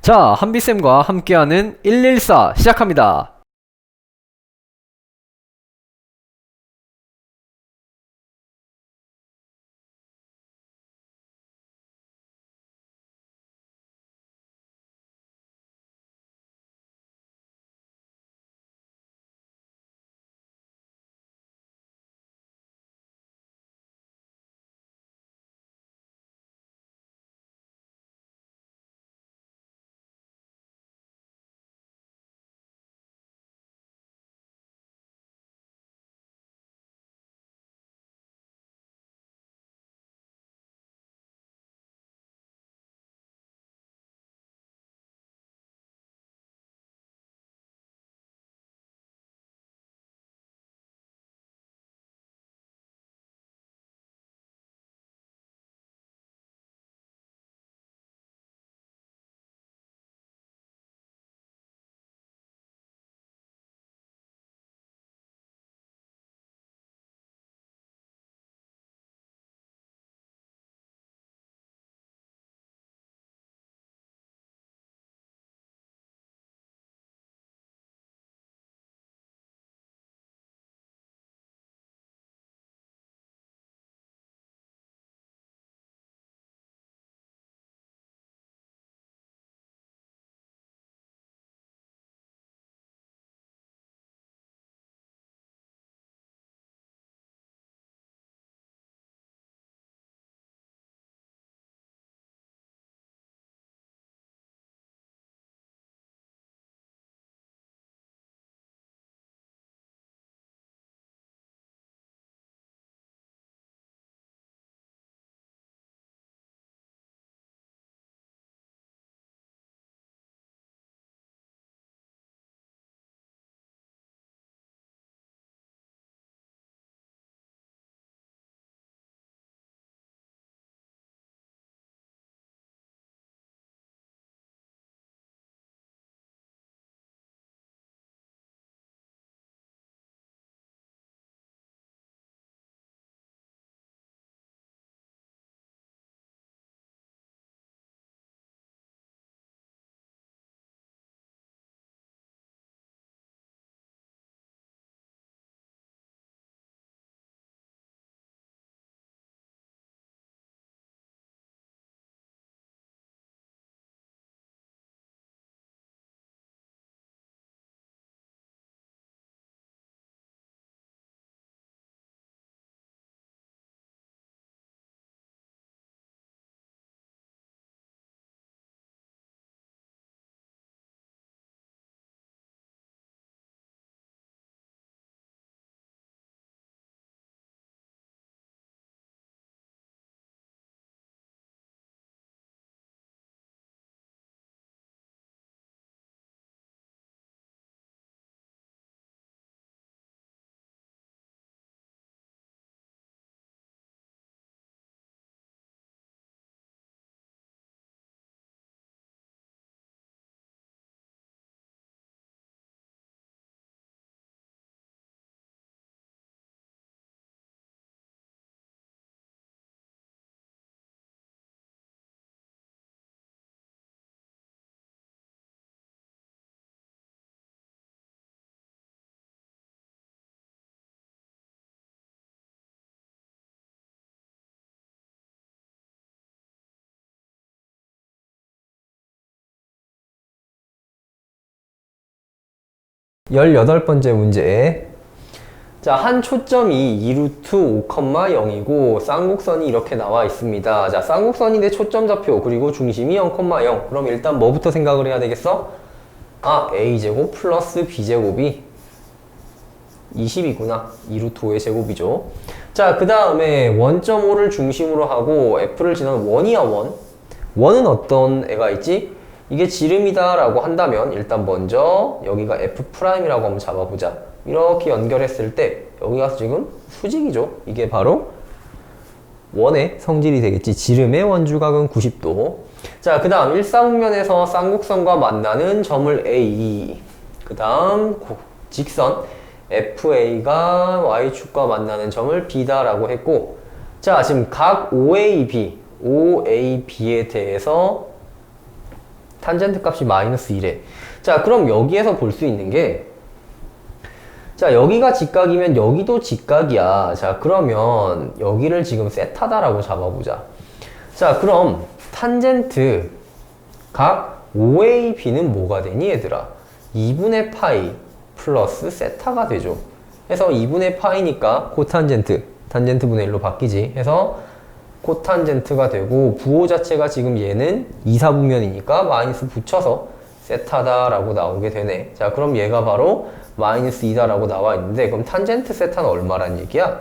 자, 한비쌤과 함께하는 114 시작합니다. 열여덟 번째 문제. 자, 한 초점이 2루트 5,0이고 쌍곡선이 이렇게 나와 있습니다. 자, 쌍곡선인데 초점 좌표 그리고 중심이 0,0. 그럼 일단 뭐부터 생각을 해야 되겠어? 아, a제곱 플러스 b제곱이 20이구나. 2루트 5의 제곱이죠. 자, 그 다음에 원점 5를 중심으로 하고 f를 지나는 원이야, 원. 원은 어떤 애가 있지? 이게 지름이다 라고 한다면 일단 먼저 여기가 f'이라고 한번 잡아보자. 이렇게 연결했을 때 여기가 지금 수직이죠. 이게 바로 원의 성질이 되겠지. 지름의 원주각은 90도. 자, 그 다음 일사분면에서 쌍곡선과 만나는 점을 A. 그 다음 직선 FA가 Y축과 만나는 점을 B다라고 했고 자, 지금 각 OAB, OAB에 대해서 탄젠트 값이 마이너스 1에. 자, 그럼 여기에서 볼 수 있는 게, 자, 여기가 직각이면 여기도 직각이야. 자, 그러면 여기를 지금 세타다라고 잡아보자. 자, 그럼 탄젠트 각 OAB는 뭐가 되니, 얘들아? 2분의 파이 플러스 세타가 되죠. 해서 2분의 파이니까 코탄젠트, 탄젠트 분의 1로 바뀌지. 해서 코탄젠트가 되고 부호 자체가 지금 얘는 2사분면이니까 마이너스 붙여서 세타다라고 나오게 되네. 자, 그럼 얘가 바로 마이너스 2다라고 나와 있는데 그럼 탄젠트 세타는 얼마란 얘기야?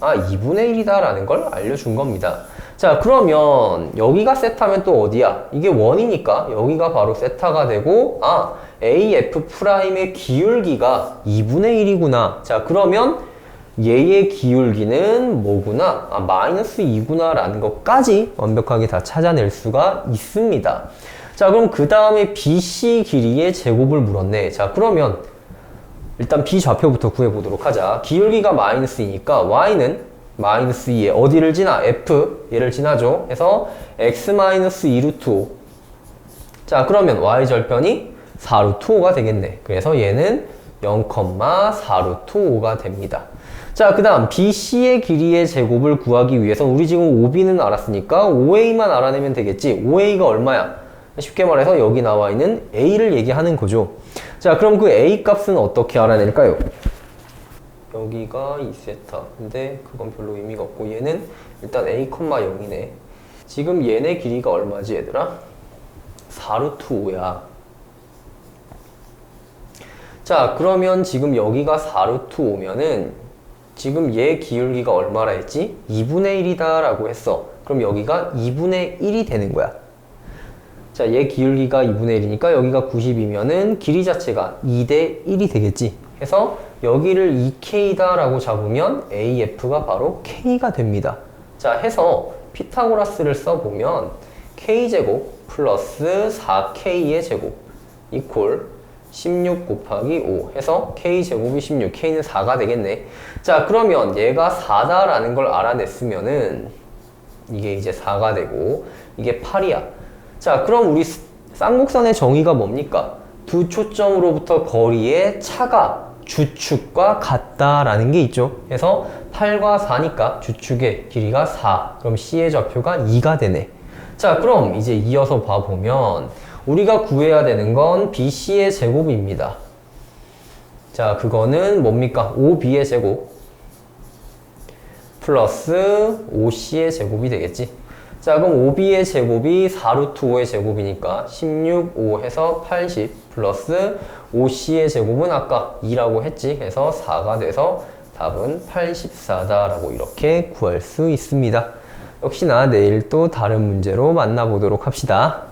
아, 2분의 1이다라는 걸 알려준 겁니다. 자, 그러면 여기가 세타면 또 어디야? 이게 원이니까 여기가 바로 세타가 되고 아, AF 프라임의 기울기가 2분의 1이구나. 자, 그러면 얘의 기울기는 뭐구나? 아, 마이너스 2구나 라는 것까지 완벽하게 다 찾아낼 수가 있습니다. 자, 그럼 그 다음에 BC 길이의 제곱을 물었네. 자, 그러면 일단 B 좌표부터 구해보도록 하자. 기울기가 마이너스 2니까 Y는 마이너스 2에 어디를 지나? F 얘를 지나죠. 해서 X 마이너스 2 루트 5. 자, 그러면 Y 절편이 4 루트 5가 되겠네. 그래서 얘는 0,4 루트 5가 됩니다. 자, 그 다음 BC의 길이의 제곱을 구하기 위해서 우리 지금 OB는 알았으니까 OA만 알아내면 되겠지. OA가 얼마야? 쉽게 말해서 여기 나와 있는 A를 얘기하는 거죠. 자, 그럼 그 A 값은 어떻게 알아낼까요? 여기가 2세타. 근데 그건 별로 의미가 없고 얘는 일단 A, 0이네. 지금 얘네 길이가 얼마지 얘들아? 4루트 5야. 자, 그러면 지금 여기가 4루트 5면은 지금 얘 기울기가 얼마라 했지? 2분의 1이다 라고 했어. 그럼 여기가 2분의 1이 되는 거야. 자, 얘 기울기가 2분의 1이니까 여기가 90이면은 길이 자체가 2대 1이 되겠지. 해서 여기를 2K다 라고 잡으면 AF가 바로 K가 됩니다. 자, 해서 피타고라스를 써보면 K제곱 플러스 4K의 제곱 이퀄 16 곱하기 5 해서 K제곱이 16, K는 4가 되겠네. 자, 그러면 얘가 4다라는 걸 알아냈으면은 이게 이제 4가 되고 이게 8이야. 자, 그럼 우리 쌍곡선의 정의가 뭡니까? 두 초점으로부터 거리의 차가 주축과 같다라는 게 있죠. 그래서 8과 4니까 주축의 길이가 4. 그럼 C의 좌표가 2가 되네. 자, 그럼 이제 이어서 봐보면 우리가 구해야 되는 건 BC의 제곱입니다. 자, 그거는 뭡니까? 5B의 제곱 플러스 5C의 제곱이 되겠지. 자, 그럼 5B의 제곱이 4루트 5의 제곱이니까 16, 5 해서 80 플러스 5C의 제곱은 아까 2라고 했지. 해서 4가 돼서 답은 84다라고 이렇게 구할 수 있습니다. 역시나 내일 또 다른 문제로 만나보도록 합시다.